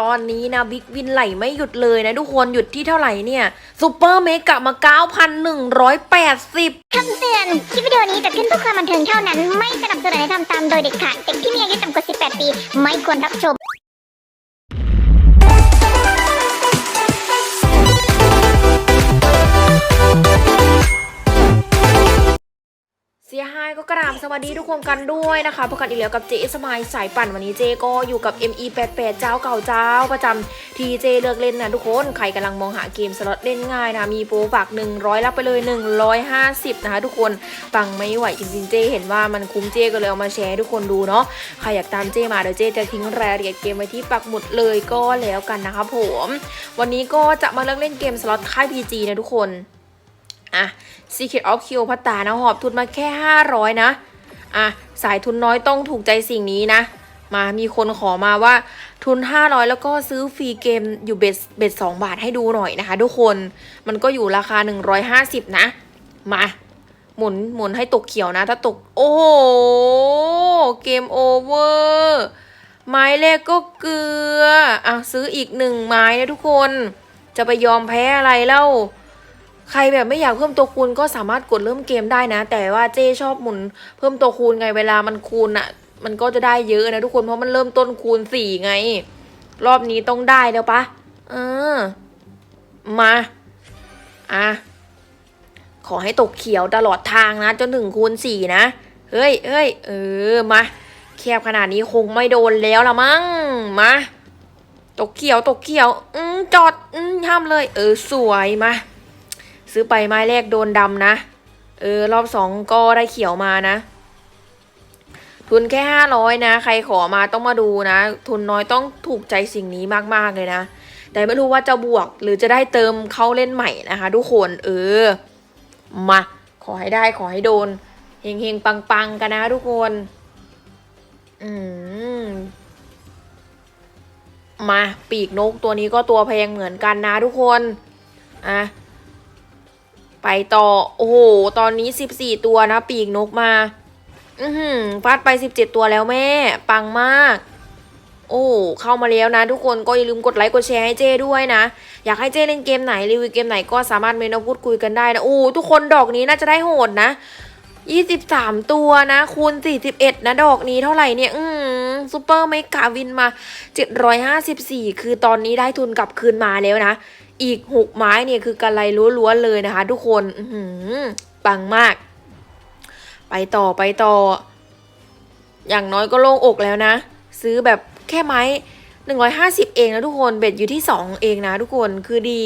ตอนนี้นะบิ๊กวินไหลไม่หยุดเลยนะทุกคนหยุดที่เท่าไหร่เนี่ยซูเปอร์เมกะมา 9,180คำเตือน คลิปวิดีโอนี้จะขึ้นเพื่อความบันเทิงเท่านั้น ไม่สนับสนุนให้ทำตามโดยเด็ดขาดเด็กที่มีอายุต่ำกว่า 18 ปี ไม่ควรรับชม เสียหายก็กราบสวัสดีทุกคนกันด้วยนะคะพบกันอีกแล้วกับเจสมายสายปั่นวันนี้เจก็อยู่กับ ME88 เจ้าเก่าเจ้าประจำที่เจเลือกเล่นนะทุกคนใครกำลังมองหาเกมสล็อตเล่นง่ายนะมีโปรฝาก 100 รับไปเลย 150 นะคะทุกคนปังไม่ไหวจริงๆเจเห็นว่ามันคุ้มเจก็เลยเอามาแชร์ทุกคนดูเนาะใครอยากตามเจมาเดี๋ยวเจจะทิ้งรายละเอียดเกมไว้ที่ปักหมุดเลยก็แล้วกันนะคะผม วันนี้ก็จะมาเลือกเล่นเกมสล็อตค่าย PG นะทุกคน อะ Secret of Q พัตตานะหอบทุนมาแค่ 500 นะ อะ สายทุนน้อยต้องถูกใจสิ่งนี้นะ มามีคนขอมาว่าทุน 500 แล้วก็ซื้อฟรีเกมอยู่เบ็ดเบ็ด2บาทให้ดูหน่อยนะคะ ทุกคนมันก็อยู่ราคา 150 นะ มาหมุนหมุนให้ตกเขียวนะ ถ้าตก โอ้โห เกมโอเวอร์ไม้แรกก็เกลืออะซื้ออีกหนึ่งไม้นะทุกคน จะไปยอมแพ้อะไรเล่า ใครแบบไม่อยากเพิ่มตัวคูณก็สามารถกดเริ่มเกมได้นะ แต่ว่าเจ้ชอบหมุนเพิ่มตัวคูณไงเวลามันคูณอะ่ะมันก็จะได้เยอะนะทุกคนเพราะมันเริ่มต้นคูณสี่ไง รอบนี้ต้องได้แล้วปะเออ มาอะขอให้ตกเขียวตลอดทางนะ จนถึงคูณสี่นะ เฮ้ยเฮ้ยเออมาแคบขนาดนี้คงไม่โดนแล้วละมั้งมาตกเขียวตกเขียว อืมจอด อืมห้ามเลย เออ สวยมา ซื้อไปไม้แรกโดนดำนะ เออ รอบสองก็ได้เขียวมานะ ทุนแค่ห้าร้อยนะ ใครขอมาต้องมาดูนะ ทุนน้อยต้องถูกใจสิ่งนี้มากๆเลยนะ แต่ไม่รู้ว่าจะบวกหรือจะได้เติมเข้าเล่นใหม่นะคะ ทุกคน เออ มา ขอให้ได้ขอให้โดน เฮงเฮงปังปังๆ กันนะทุกคน อืมมาปีกนกตัวนี้ก็ตัวแพงเหมือนกันนะทุกคน อะ ไปต่อ โอ้โห ตอนนี้สิบสี่ตัวนะ ปีกนกมา อือหือฟาดไปสิบเจ็ดตัวแล้วแม่ ปังมาก โอ้เข้ามาแล้วนะ ทุกคนก็อย่าลืมกดไลค์กดแชร์ให้เจ้ด้วยนะ อยากให้เจ้เล่นเกมไหนรีวิวเกมไหนก็สามารถเมนพูดคุยกันได้นะโอ้ทุกคนดอกนี้น่าจะได้โหดนะยี่สิบสามตัวนะคูณสี่สิบเอ็ดนะดอกนี้เท่าไหร่เนี่ย อืมซูเปอร์เมกาวินมาเจ็ดร้อยห้าสิบสี่คือตอนนี้ได้ทุนกลับคืนมาแล้วนะ อีกหกไม้เนี่ยคือกำไรล้วนๆเลยนะคะ ทุกคนหือปังมาก ไปต่อไปต่อ อย่างน้อยก็โล่งอกแล้วนะ ซื้อแบบแค่ไม้หนึ่งร้อยห้าสิบเองนะทุกคนเบ็ดอยู่ที่สองเองนะ ทุกคนคือดี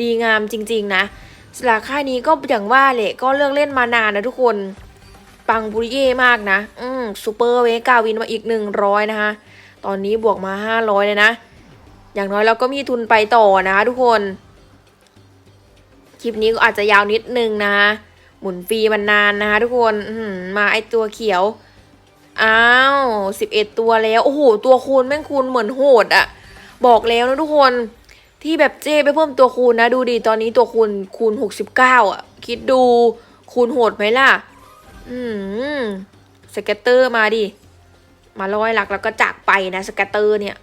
ดีงามจริง ๆ นะสลากค่ายนี้ก็อย่างว่าแหละก็เลือกเล่นมานานนะทุกคนปังบุริเย่มากนะ อืมซูเปอร์เวกาวินมาอีกหนึ่งร้อยนะคะ ตอนนี้บวกมาห้าร้อยเลยนะ อย่างน้อยเราก็มีทุนไปต่อนะคะทุกคน คลิปนี้ก็อาจจะยาวนิดนึงนะคะ หมุนฟรีมันนานนะคะทุกคนมาไอตัวเขียว อ้าวสิบเอ็ดตัวแล้ว โอ้โห ตัวคูณแม่งคูณเหมือนโหดอะบอกแล้วนะทุกคนที่แบบเจ้ไปเพิ่มตัวคูณนะ ดูดิตอนนี้ตัวคูณคูณหกสิบเก้าอะคิดดูคูณโหดไหมล่ะ อืมสเก็ตเตอร์มาดิ มาร้อยหลักแล้วก็จากไปนะสเก็ตเตอร์เนี่ย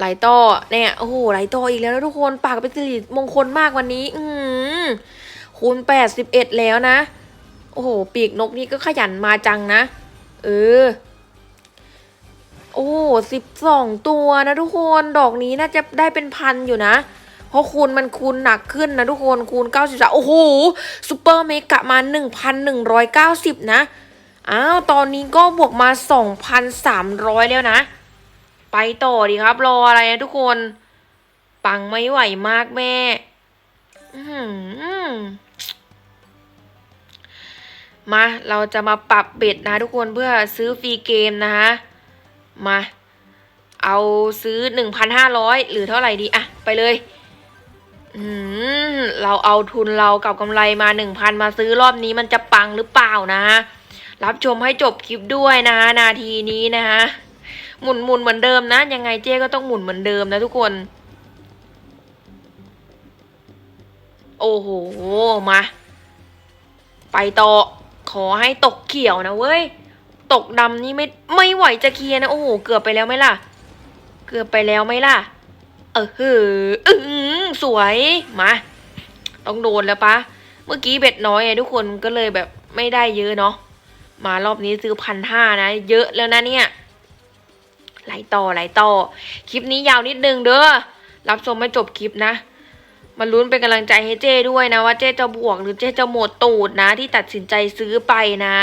ไหลต่อเนี่ยโอ้โหไหลต่ออีกแล้วนะทุกคนปากเป็นสิริมงคลมากวันนี้ อืคูณแปดสิบเอ็ดแล้วนะ โอ้โห ปีกนกนี่ก็ขยันมาจังนะ เออ โอ้สิบสองตัวนะทุกคนดอกนี้น่าจะได้เป็นพันอยู่นะ เพราะคูณมันคูณหนักขึ้นนะทุกคนคูณเก้าสิบสามโอ้โหซูเปอร์เมกะมาหนึ่งพันหนึ่งร้อยเก้าสิบนะอ้าวตอนนี้ก็บวกมาสองพันสามร้อยแล้วนะ ไปต่อดีครับ รออะไรนะทุกคน ปังไม่ไหวมากแม่มา เราจะมาปรับเบ็ดนะทุกคนเพื่อซื้อฟรีเกมนะคะ มา เอาซื้อหนึ่งพันห้าร้อยหรือเท่าไหร่ดีอะไปเลยอืมเราเอาทุนเรากับกำไรมาหนึ่งพันมาซื้อรอบนี้มันจะปังหรือเปล่านะ รับชมให้จบคลิปด้วยนะ นาทีนี้นะคะ หมุนหมุนเหมือนเดิมนะ ยังไงเจ๊ก็ต้องหมุนเหมือนเดิมนะทุกคน โอ้โห มา ไปต่อ ขอให้ตกเขียวนะเว้ย ตกดำนี่ไม่ไม่ไหวจะเคลียนะ โอ้โห เกือบไปแล้วไหมล่ะ เกือบไปแล้วไหมล่ะ เออเฮ้ออือสวย มา ต้องโดนแล้วปะ เมื่อกี้เบ็ดน้อยไงทุกคนก็เลยแบบไม่ได้เยอะเนาะ มารอบนี้ซื้อพันห้านะ เยอะแล้วนะเนี่ย ไหลต่อไหลต่อ คลิปนี้ยาวนิดนึงเด้อ รับชมไม่จบคลิปนะ มาลุ้นเป็นกำลังใจให้เจ้ด้วยนะว่าเจ้จะบวกหรือเจ้จะหมดตูดนะ ที่ตัดสินใจซื้อไปนะ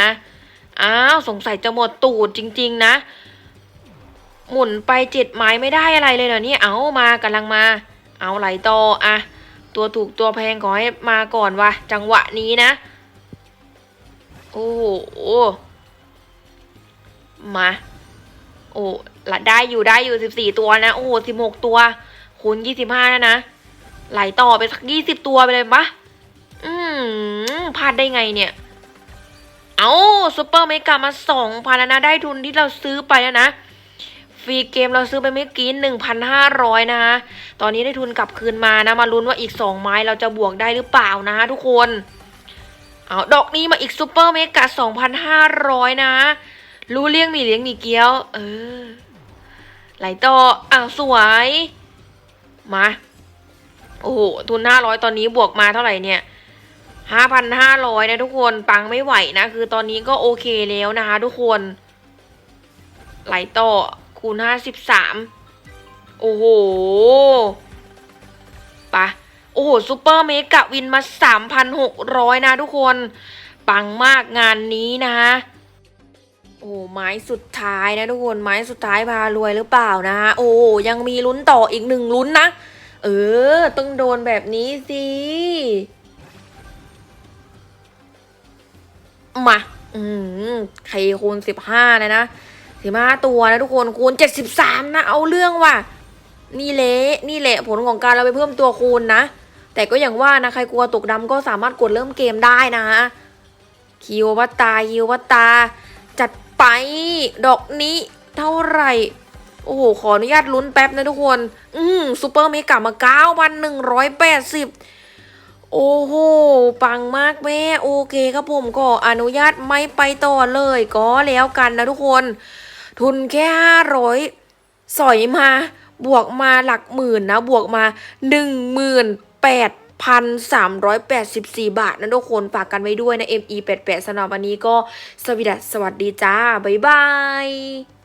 อ้าวสงสัยจะหมดตูดจริง ๆ นะ หมุนไปเจ็ดไม้ไม่ได้อะไรเลยเหรอเนี่ยเอามากำลังมา เอาไหลต่ออะตัวถูกตัวแพงขอให้มาก่อนวะจังหวะนี้นะ โอ้โหมา โอ้ ได้อยู่ได้อยู่สิบสี่ตัวนะ โอ้โหสิบหกตัว คูณยี่สิบห้านะนะ ไหลต่อไปสักยี่สิบตัวไปเลยปะอืมพลาดได้ไงเนี่ย เอาซูเปอร์เมกามาสองพันแล้วนะ ได้ทุนที่เราซื้อไปแล้วนะ ฟรีเกมเราซื้อไปเมื่อกี้หนึ่งพันห้าร้อยนะฮะตอนนี้ได้ทุนกลับคืนมานะ มาลุ้นว่าอีกสองไม้เราจะบวกได้หรือเปล่านะทุกคน เอาดอกนี้มาอีกซูเปอร์เมกาสองพันห้าร้อยนะรู้เลี้ยงมีเลี้ยงมีเกี้ยว เออ ไหลต่ออ้าวสวย มา โอ้โหทุนห้าร้อยตอนนี้บวกมาเท่าไหร่เนี่ยห้าพันห้าร้อยนะทุกคนปังไม่ไหวนะ คือตอนนี้ก็โอเคแล้วนะคะ ทุกคน ไหลต่อคูณห้าสิบสามโอ้โหปะโอ้โหซูเปอร์เมกะวินมาสามพันหกร้อยนะทุกคน ปังมากงานนี้นะโอ้ไม้สุดท้ายนะทุกคนไม้สุดท้ายพารวยหรือเปล่านะโอ้ยังมีลุ้นต่ออีกหนึ่งลุ้นนะเออต้องโดนแบบนี้สิมาอืมใครคูณสิบห้านะนะสิบห้าตัวนะทุกคนคูณเจ็ดสิบสามนะเอาเรื่องว่ะนี่เละนี่แหละผลของการเราไปเพิ่มตัวคูณนะแต่ก็อย่างว่านะใครกลัวตกดำก็สามารถกดเริ่มเกมได้นะคิววัตตาคิววัตตาจัด ไป ดอกนี้เท่าไหร่ โอ้โห ขออนุญาตลุ้นแป๊บนะทุกคน อืมซูเปอร์เมกามาเก้าพันหนึ่งร้อยแปดสิบโอ้โห ปังมากแม่ โอเคครับผมก็อนุญาตไม่ไปต่อเลยก็แล้วกันนะทุกคน ทุนแค่ห้าร้อยสอยมา บวกมาหลักหมื่นนะ บวกมาหนึ่งหมื่นแปด พันสามร้อยแปดสิบสี่บาทนะทุกคนฝากกันไว้ด้วยนะ ME 88 สำหรับวันนี้ก็สวัสดีสวัสดีจ้า บ๊ายบาย